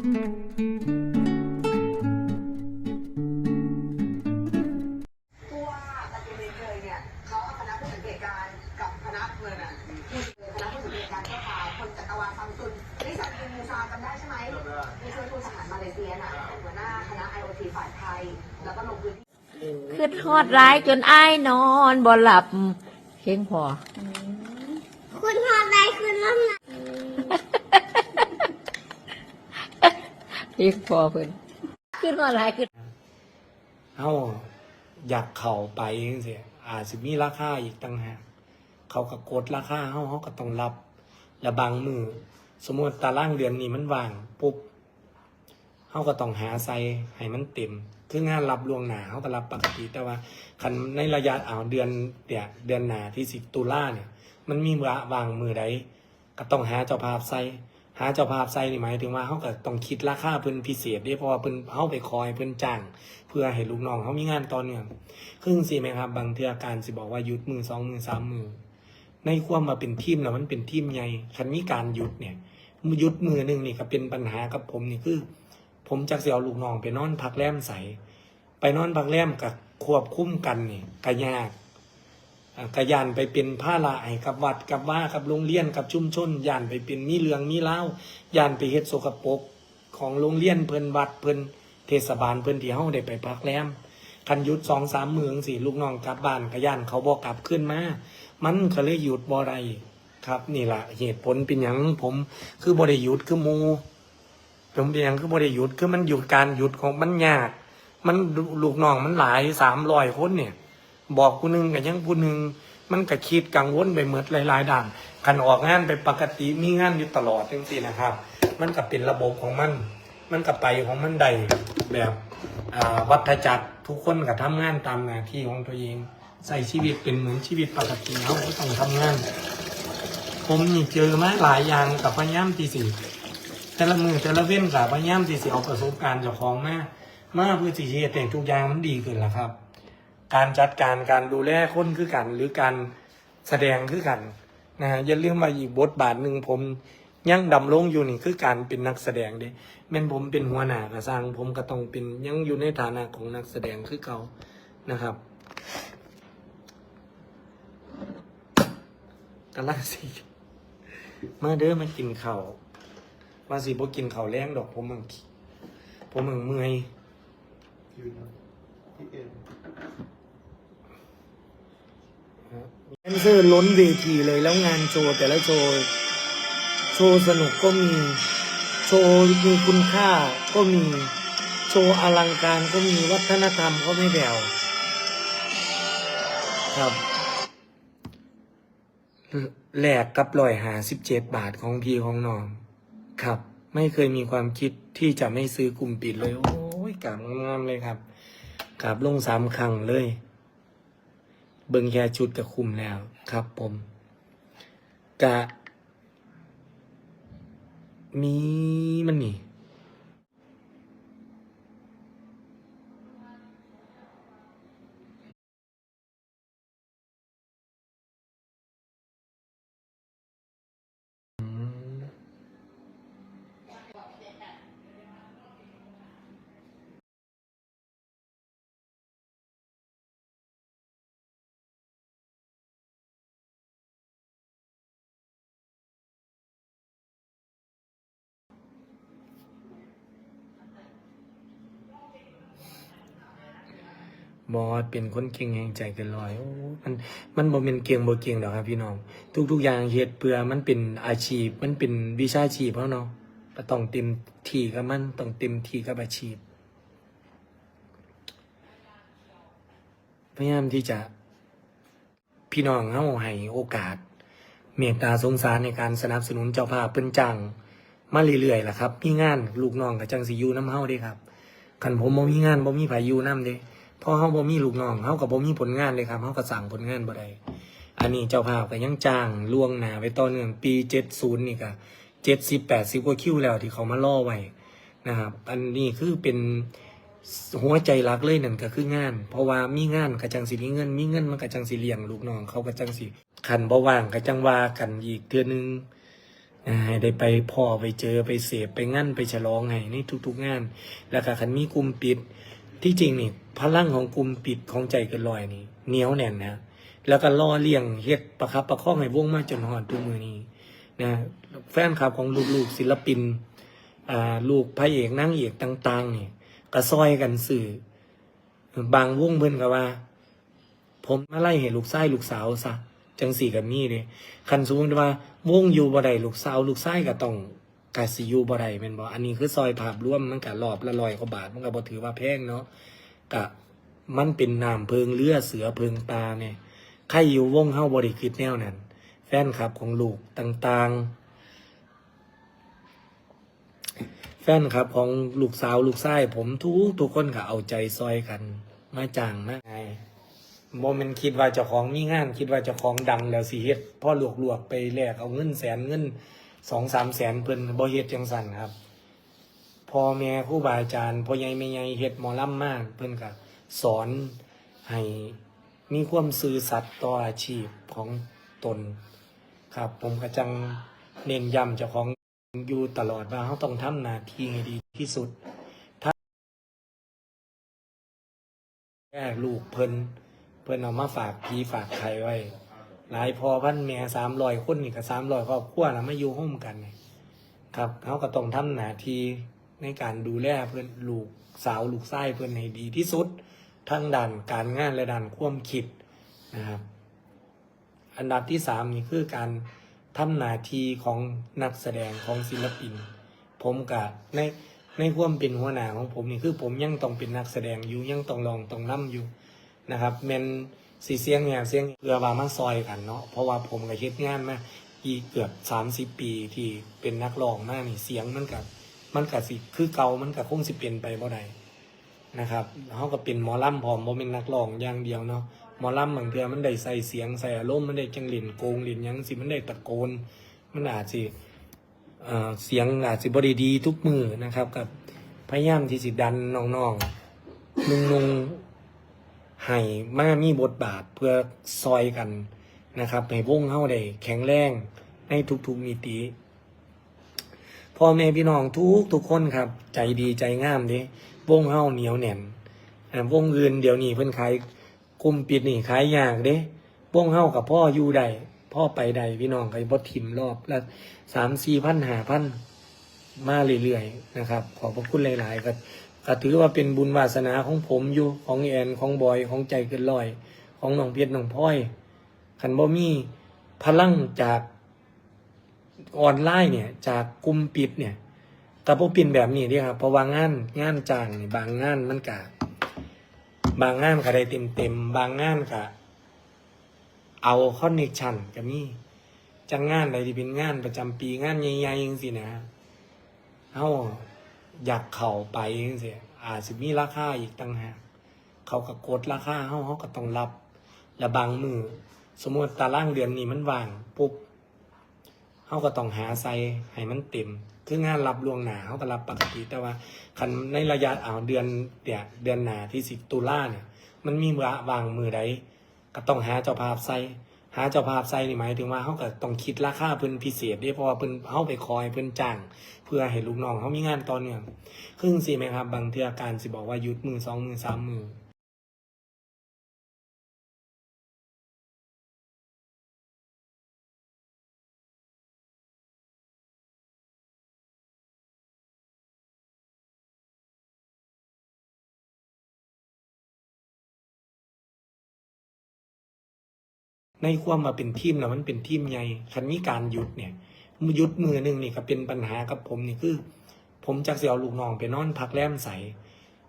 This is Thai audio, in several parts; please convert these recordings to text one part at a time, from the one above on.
ผู้ว่าปฏิบัติเลยเนี่ยเขาเอาคณะผู้สังเกตการณ์กับคณะเงินอะคณะผู้สังเกตการณ์ก็พาคนจักรวาลซัมซุนนิสันมูซาจำได้ใช่ไหมนี่คือทูตทหารมาเลเซียน่ะเป็นหัวหน้าคณะ IoT ฝ่ายไทย แล้วก็ลงพื้นที่ขึ้นทอดร้ายจนอ้ายนอนบ่หลับเพียงพอ คุณพอใจคุณว่าไง เพียงพอเพิ่นขึ้นทอดร้ายขึ้นเฮาอยากเข้าไปจังซี่อาจสิมีราคาอีกต่างหากเขาก็กดราคาเฮาเฮาก็ต้องรับและบางมือสมมติตารางเดือนนี้มันว่างปุ๊บเฮาก็ต้องหาใส่ให้มันเต็ม คืองานรับลวงหนาเฮาก็รับปกติแต่ว่าคันในระยะเอาวเดือนเนี่ยเดือนหนาที่สิบตุลาเนี่ย มันมีวาวางมือใดก็ต้องหาเจ้าภาพใส่ หาเจ้าภาพใส่นี่หมายถึงว่าเฮาก็ต้องคิดราคาเพิ่นพิเศษด้วยเพราะว่าเพิ่นเฮาไปคอยเพิ่นจ้าง เพื่อให้ลูกน้องเขามีงานต่อเนื่องคือจังซี่ไหมครับ บางเทื่อการสิบอกว่าหยุดมือสองมือสามมือ ในความมาเป็นทีมนะมันเป็นทีมใหญ่คันมีการหยุดเนี่ยหยุดมือหนึ่งนี่ก็เป็นปัญหากับผมนี่คือ ผมจักเสียเอาลูกน้องไปนอนพักแรมใสไปนอนพักแรมกับควบคุ้มกันนี่ก็ยาก อ่ากะยานไปเป็นผ้าลายกับวัดกับว่ากับโรงเรียนกับชุมชนยานไปเป็นมีเรื่องมีเล่ายานไปเฮ็ดโสกปกของโรงเรียนเพิ่นวัดเพิ่นเทศบาลเพิ่นที่เฮาได้ไปพักแรมคันยุดสองสามเมืองสี่ลูกน้องกลับบ้านกะยานเขาบอกกลับขึ้นมามันก็เลยหยุดบ่ได้ครับนี่แหละเหตุผลเป็นอย่างผมคือบ่ได้หยุดคือมูผมเป็นอย่างคือบ่ได้หยุดคือมันหยุดการหยุดของมันยาก มันลูกน้องมันหลายสามร้อยคนเนี่ย บอกผู้หนึ่งกับยังผู้หนึ่งมันก็คิดกังวลไปเหมดหลายๆด้านกันออกงานไปปกติมีงานอยู่ตลอดจังซี่นะครับ มันก็เป็นระบบของมัน มันก็ไปของมันได้แบบวัฏจักรทุกคนก็ทำงานตามหน้าที่ของตัวเอง ใส่ชีวิตเป็นเหมือนชีวิตปกติเขาก็ต้องทำงาน ผมนี่เจอมาหลายอย่างกับพยายามที่สิแต่ละมือแต่ละเว้นกับพยายามที่สิเอาประสบการณ์จ้าของมามาเพื่อสิเหตุแต่ทุกอย่างมันดีขึ้นแล้วครับ การจัดการการดูแลคนคือกัน หรือการแสดงคือกันนะฮะอย่าลืมว่าอีกบทบาทหนึ่งผมยังดำรงอยู่นี่คือการเป็นนักแสดงเด้แม่นผมเป็นหัวหน้ากระสร้างผมก็ต้องเป็นยังอยู่ในฐานะของนักแสดงคือเขานะครับกำลังสิมาเด้อมากินข้าวว่าสิบ่กินข้าวแรงดอกผมมึงผมมึงเมื่อย แดนเซอร์ล้นเวทีเลยแล้วงานโชว์แต่ละโชว์ โชว์สนุกก็มี โชว์มีคุณค่าก็มี โชว์อลังการก็มีวัฒนธรรมก็ไม่แผ่วครับแหลกกับรอยหาสิบเจ็ดบาทของพี่ของน้อง ครับ ไม่เคยมีความคิดที่จะไม่ซื้อกลุ่มปิดเลย โอ้ยกราบงามเลยครับกราบลงสามครั้งเลย เบิ่งแค่ชุดกับคุมแล้วครับผมกะ มีมันนี่ บอสเป็นคนเก่งแห่งใจเกันลอยโอ้มันมันบ่เป็นเก่งบ่เก่งดอกครับ พี่น้อง ทุก ๆ อย่างเฮ็ดเพื่อมันเป็นอาชีพ มันเป็นวิชาชีพเพราะเนาะต้องเต็มที่กับมันต้องเต็มที่กับอาชีพ พยายามที่จะ พี่น้องเฮาให้โอกาส เมตตาสงสารในการสนับสนุนเจ้าภาพเพิ่นจังมาเรื่อยๆล่ะครับมีงานลูกน้องก็จังสิอยู่นํเฮาเด้ครับคันผมบ่มีงานบ่มีไผอยู่นํเด้ พอเฮาบ่มีลูกน้องเฮาก็บ่มีผลงานเลยครับเฮาก็สั่งผลงานบ่ได้อันนี้เจ้าภาพก็ยังจ้างล่วงหน้าไว้ต่อเนื่องปี70นี่ก็70 80กว่าคิวแล้วที่เขามารอไว้นะครับอันนี้คือเป็นหัวใจหลักเลยนั่นก็คืองาน เพราะว่ามีงานก็จังสิมีเงิน มีเงินมันก็จังสิเลี้ยงลูกน้องเขาก็จังสิคันบ่ว่างก็จังว่ากันอีกเทือนึงอ่าให้ได้ไปพ่อไปเจอไปเสพไปงั้นไปฉลองให้ในทุกๆงาน แล้วก็คันมีกลุ่มปิด ที่จริงนี่พลังของกลุ่มปิดของใจเกันลอยนี่เหนียวแน่นนะแล้วก็ล่อเลี้ยงเฮ็ดประคับประคองให้วงมาจนหอดทุกมือนี้นะแฟนคลับของลูกๆศิลปินอ่าลูกพระเอกนางเอกต่างๆนี่ก็ซอยกันสื่อบางวงเพิ่นก็ว่า ผมมาไล่ให้ลูกชายลูกสาวซะจังสี่กับมี่เด้คันสมมุติว่า วงอยู่บ่ได้ลูกสาว ลูกชายก็ต้อง กะสิอยู่บ่ได้แม่นบ่อันนี้คือซอยภาพร่วมมันก็รอบละร้อยกว่าบาท มันก็บ่ถือว่าแพงเนาะก็มันเป็นน้ำเพิงเรือเสือเพิงปลาเนี่ยใครอยู่วงเฮาบ่ได้คิดแนวนั้น แฟนคลับของลูกต่างๆ แฟนคลับของลูกสาวลูกชายผมทุกทุกคนก็เอาใจซอยกัน มาจ้างมาไงโมเมนคิดว่าเจ้าของมีงาน คิดว่าเจ้าของดังแล้วสิเฮ็ดพ่อหลวกๆไปแลกเอาเงินแสนเงิน สองสามแสนเพิ่นบ่เฮ็ดจังสั่นครับพ่อแม่ครูบาอาจารย์พ่อใหญ่แม่ใหญ่เฮ็ดหมอลำมาก เพิ่นก็สอนให้มีความซื่อสัตย์ต่ออาชีพของตน ครับ ผมก็จังเน้นย้ำเจ้าของอยู่ตลอดว่าเขาต้องทำหน้าที่ให้ดีที่สุดถ้าแม่ลูกเพิ่นเพิ่นเอามาฝากพี่ฝากใครไว้ หลายพอพันแม่สามรอยคนนี่ก็สามรอยครอบครัวแล้วมาอยู่ห้มกันนี่ครับเขาก็ต้องทำหน้าที่ในการดูแลเพื่อนลูกสาวลูกชายเพื่อนให้ดีที่สุด ทั้งด้านการงานและด้านความคิดนะครับอันดับที่สามนี่คือการทำหน้าที่ของนักแสดงของศิลปิน ผมกับในในความเป็นหัวหน้าของผมนี่คือผมยังต้องเป็นนักแสดงอยู่ยังต้องลองต้องนํอยู่นะครับแมน สีเสียงเนี่ยเสียงเรือว่ามาซอยกันเนาะเพราะว่าผมก็เฮ็ดงานมาอีเกือบสามสิบปีที่เป็นนักร้องมานี่เสียงมันกับมันกับสิคือเก่ามันกับคงสิเปลี่ยนไปบ่ได้นะครับเขาก็เป็นหมอลำพร้อมบ่เป็นนักร้องอย่างเดียวเนาะหมอลำบางเทื่อมันได้ใส่เสียงใส่อารมณ์มันได้จังหลินโกงหลินหยังสิมันได้ตะโกน มันอาจสิเอ่อเสียงอาจสิบริดีทุกมือนะครับกับพยายามที่สิดันน้องๆนุงนุงๆ ให้มามีบทบาทเพื่อซอยกันนะครับให้วงเฮาได้แข็งแรงในทุกๆมิติพ่อแม่พี่น้องทุกทุกคนครับ ใจดีใจงามด้วงเฮาเหนียวแน่นอ่าวงอื่นเดี๋ยวนี้เพิ่นขายกลุ่มปิดนี่ขายยากเด้วงเฮากับพ่ออยู่ใดพ่อไปใดพี่น้องไอ้บ่ถิ่มรอบละสามสี่พันหาพันมาเรื่อยๆนะครับ ขอบพระคุณหลายๆก็ ก็ถือว่าเป็นบุญวาสนาของผมอยู่ของแอนของบอยของใจเกินลอย ของน้องเพชรน้องพลอยคันบ่มีพลังจากออนไลน์เนี่ย จากกลุ่มปิดเนี่ยแต่พวกปินแบบนี้ดีครับเพราะว่างานงานจ้างนี่บางงานมันกะบางงานก็ได้เต็มเต็มบางงานก็เอาคอนเนคชันก็มีจังงานใดที่เป็นงานประจำปีงานใหญ่ๆจังซี่นะเฮา อยากเข้าไปจังซี่อาจสิมีราคาอีกต่างหากเขาก็กดราคาเฮาเฮาก็ต้องรับและบางมือสมมติตารางเดือนนี้มันว่างปุ๊บเฮาก็ต้องหาใส่ให้มันเต็ม คืองานรับลวงหนาเฮาก็รับปกติแต่ว่าคันในระยะเอาเดือนเนี่ยเดือนหนาที่สิบตุลาเนี่ย มันมีววางมือใดก็ต้องหาเจ้าภาพใส่ หาเจ้าภาพใส่นี่หมายถึงว่าเขาก็ต้องคิดราคาเพิ่นพิเศษด้วยเพราะว่าเพิ่นเขาไปคอยเพิ่นจ้างเพื่อให้ลูกน้องเขามีงานตอนเนี่ยครึ่งสิไหมครับ บางเทื่อการสิบอกว่ายุดมือสองมือสามมือ ในความมาเป็นทีมนะมันเป็นทีมใหญ่คันมีการหยุดเนี่ยหยุดมือหนึ่งนี่ก็เป็นปัญหากับผมนี่คือ ผมจักเสียวลูกน้องไปนอนพักแรมใส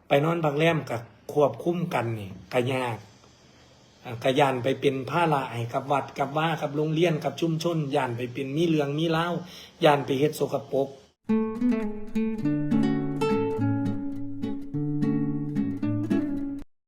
ไปนอนพักแรมกับควบคุ้มกันนี่กยากอ่ากยานไปเป็นผ้าละให้กับวัดกับว่ากับโรงเรียนกับชุมชนยานไปเป็นมีเรื่องมีเล่ายานไปเฮ็ดโสกปรก